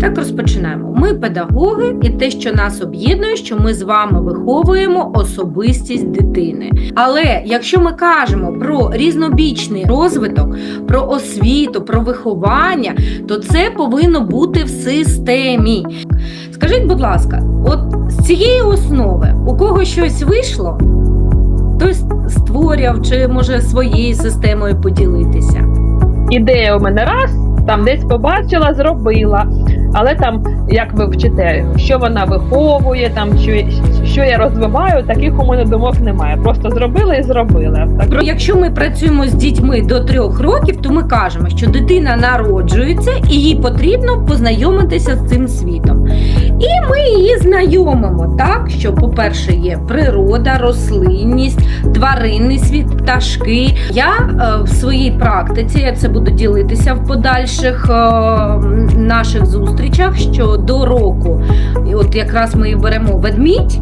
Так розпочинаємо. Ми педагоги, і те, що нас об'єднує, що ми з вами виховуємо особистість дитини. Але якщо ми кажемо про різнобічний розвиток, про освіту, про виховання, то це повинно бути в системі. Скажіть, будь ласка, от з цієї основи у кого щось вийшло? Хтось створював чи може своєю системою поділитися? ідея у мене раз, там десь побачила, зробила. Але там, як ви вчите, що вона виховує, там що, що я розвиваю, таких у мене думок немає. Просто зробила і зробила. Так Якщо ми працюємо з дітьми до трьох років, то ми кажемо, що дитина народжується і їй потрібно познайомитися з цим світом. І ми її знайомимо так, що, по-перше, є природа, рослинність, тваринний світ, пташки. Я е, в своїй практиці я це буду ділитися в подальших е, наших зустрічах. Що до року, і от якраз ми і беремо ведмідь.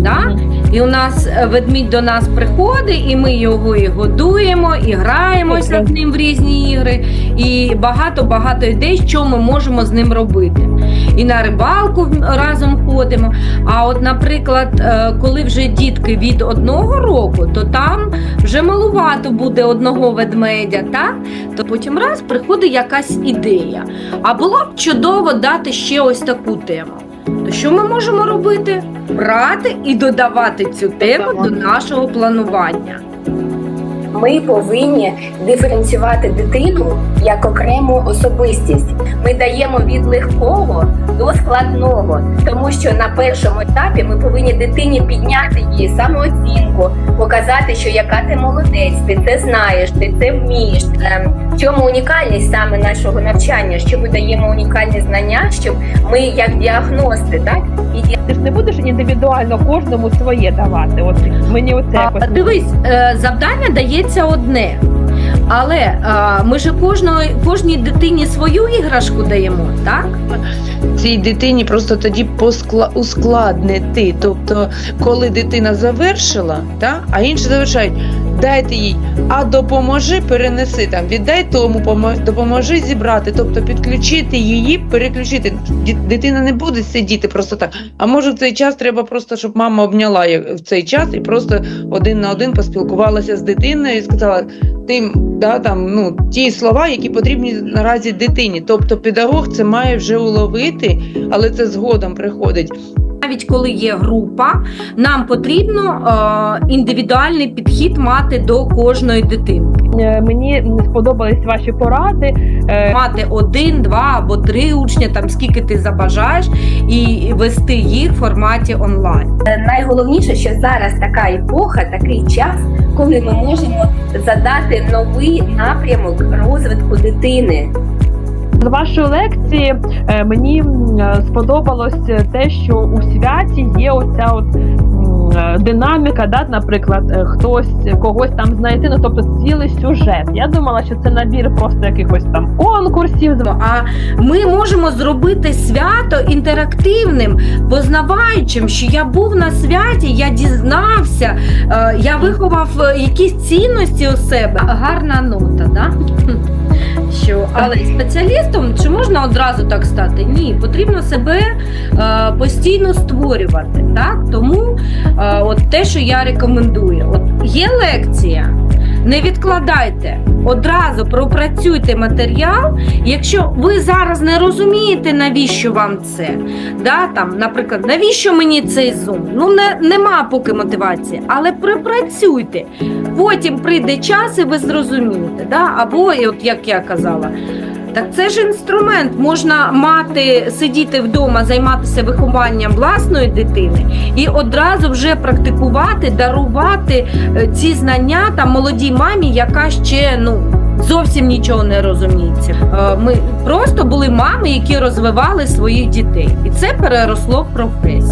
Да? І у нас е, ведмідь до нас приходить, і ми його і годуємо, і граємося з ним в різні ігри, і багато-багато ідей, що ми можемо з ним робити. І на рибалку разом ходимо. А от, наприклад, е, коли вже дітки від одного року, то там вже малувато буде одного ведмедя, так? То потім раз приходить якась ідея. А було б чудово дати ще ось таку тему. Що ми можемо робити? Брати і додавати цю тему до нашого планування. Ми повинні диференціювати дитину як окрему особистість. Ми даємо від легкого до складного, тому що на першому етапі ми повинні дитині підняти її самооцінку, показати, що яка ти молодець, ти це знаєш, ти це вмієш. Ем, В чому унікальність саме нашого навчання? Що ми даємо унікальні знання, щоб ми як діагности, так і ти ж не будеш індивідуально кожному своє давати. От мені оце А, Дивись, е, завдання дається одне. Але а, ми ж кожної, кожній дитині свою іграшку даємо, так? цій дитині просто тоді поскла... ускладнити. Тобто, коли дитина завершила, та, а інші завершають, дайте їй, а допоможи перенеси там, віддай тому, помо- допоможи зібрати, тобто підключити її, переключити. Дитина не буде сидіти просто так. А може в цей час треба просто, щоб мама обняла в цей час і просто один на один поспілкувалася з дитиною і сказала тим, да, там, ну, ті слова, які потрібні наразі дитині. Тобто педагог це має вже уловити, але це згодом приходить. Навіть коли є група, нам потрібно е, індивідуальний підхід мати до кожної дитинки. Е, мені сподобались ваші поради. Е, Мати один, два або три учня, там скільки ти забажаєш, і вести їх в форматі онлайн. найголовніше, що зараз така епоха, такий час, коли ми можемо задати новий напрямок розвитку дитини. З вашої лекції е, мені е, сподобалось те, що у святі є оця от е, динаміка, да, наприклад, хтось когось там знайти, ну тобто цілий сюжет. Я думала, що це набір просто якихось там конкурсів. А ми можемо зробити свято інтерактивним, познаваючим, що я був на святі, я дізнався, я виховав якісь цінності у себе. Гарна нота, да? Що, але спеціалістом чи можна одразу так стати? Ні, потрібно себе е, постійно створювати. Так? Тому е, от те, що я рекомендую, от є лекція. Не відкладайте, одразу пропрацюйте матеріал. Якщо ви зараз не розумієте, навіщо вам це, да, там, наприклад, навіщо мені цей зум? Ну не, нема поки мотивації, але пропрацюйте. Потім прийде час і ви зрозумієте. Да? Або, от як я казала, так це ж інструмент. Можна мати, сидіти вдома, займатися вихованням власної дитини і одразу вже практикувати, дарувати е, ці знання там молодій мамі, яка ще ну. Зовсім нічого не розуміється. Е, Ми просто були мами, які розвивали своїх дітей, і це переросло в професію.